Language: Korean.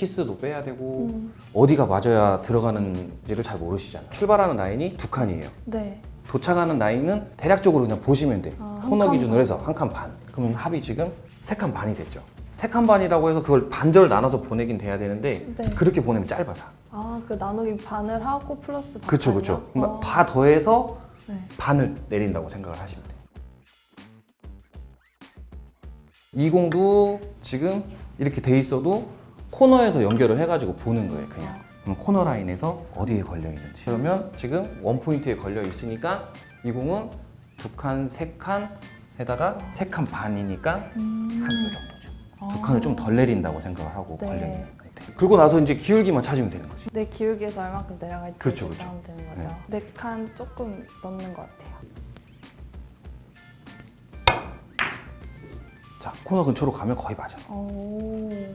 키스도 빼야 되고 음. 어디가 맞아야 들어가는지를 잘 모르시잖아요. 출발하는 라인이 두 칸이에요. 네. 도착하는 라인은 대략적으로 그냥 보시면 돼. 아, 코너 칸 기준으로 해서 한 칸 반. 그러면 합이 지금 세 칸 반이 됐죠. 세 칸 반이라고 해서 그걸 반절 나눠서 보내긴 돼야 되는데 네. 그렇게 보내면 짧아 다. 아, 그 나누기 반을 하고 플러스 반. 그쵸 그쵸. 그러니까 어. 다 더해서 네. 반을 내린다고 생각을 하시면 돼요. 20도 지금 이렇게 돼 있어도 코너에서 연결을 해가지고 보는 거예요, 그냥. 그럼 코너 라인에서 어디에 걸려 있는지. 그러면 지금 원 포인트에 걸려 있으니까 이 공은 두 칸, 세 칸 해다가 세 칸 반이니까 한 요 정도죠. 두 칸을 좀 덜 내린다고 생각을 하고 네. 걸려 있는 상태. 그리고 나서 이제 기울기만 찾으면 되는 거지. 내 기울기에서 얼마큼 내려갈지 그쵸, 그쵸. 결정하면 되는 거죠. 네 칸 조금 넘는 것 같아요. 자, 코너 근처로 가면 거의 맞아. 오.